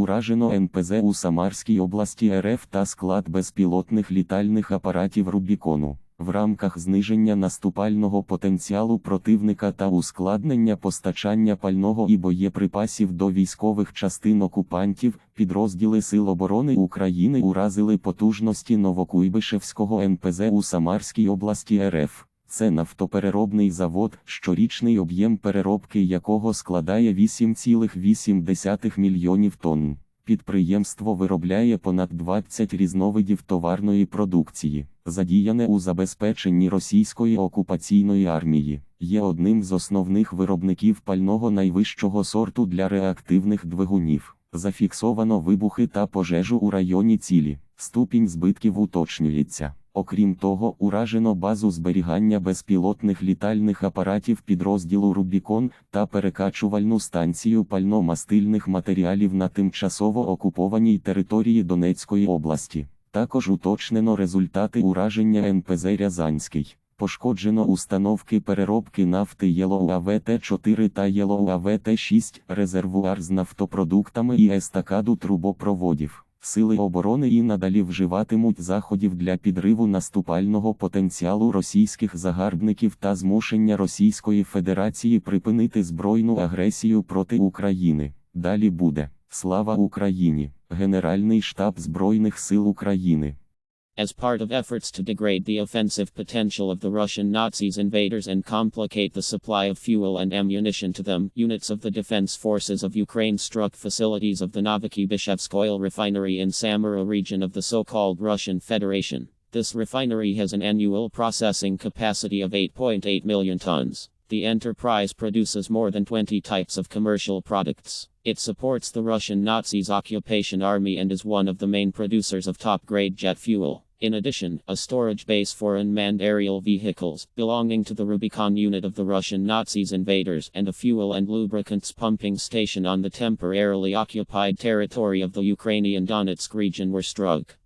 Уражено НПЗ у Самарській області РФ та склад безпілотних літальних апаратів Рубікону. В рамках зниження наступального потенціалу противника та ускладнення постачання пального і боєприпасів до військових частин окупантів, підрозділи Сил оборони України уразили потужності Новокуйбишевського НПЗ у Самарській області РФ. Це нафтопереробний завод, щорічний об'єм переробки якого складає 8,8 мільйонів тонн. Підприємство виробляє понад 20 різновидів товарної продукції, задіяне у забезпеченні російської окупаційної армії, є одним з основних виробників пального найвищого сорту для реактивних двигунів. Зафіксовано вибухи та пожежу у районі цілі. Ступінь збитків уточнюється. Окрім того, уражено базу зберігання безпілотних літальних апаратів підрозділу Рубікон та перекачувальну станцію пально-мастильних матеріалів на тимчасово окупованій території Донецької області. Також уточнено результати ураження НПЗ Рязанський. Пошкоджено установки переробки нафти ЄЛОУАВТ-4 та ЄЛОУАВТ-6, резервуар з нафтопродуктами і естакаду трубопроводів. Сили оборони і надалі вживатимуть заходів для підриву наступального потенціалу російських загарбників та змушення Російської Федерації припинити збройну агресію проти України. Далі буде Слава Україні! Генеральний штаб Збройних сил України. As part of efforts to degrade the offensive potential of the Russian Nazis invaders and complicate the supply of fuel and ammunition to them, units of the Defense Forces of Ukraine struck facilities of the Novokibishevsk oil refinery in Samara region of the so-called Russian Federation. This refinery has an annual processing capacity of 8.8 million tons. The enterprise produces more than 20 types of commercial products. It supports the Russian Nazis' occupation army and is one of the main producers of top grade jet fuel. In addition, a storage base for unmanned aerial vehicles, belonging to the Rubicon unit of the Russian Nazis invaders, and a fuel and lubricants pumping station on the temporarily occupied territory of the Ukrainian Donetsk region were struck.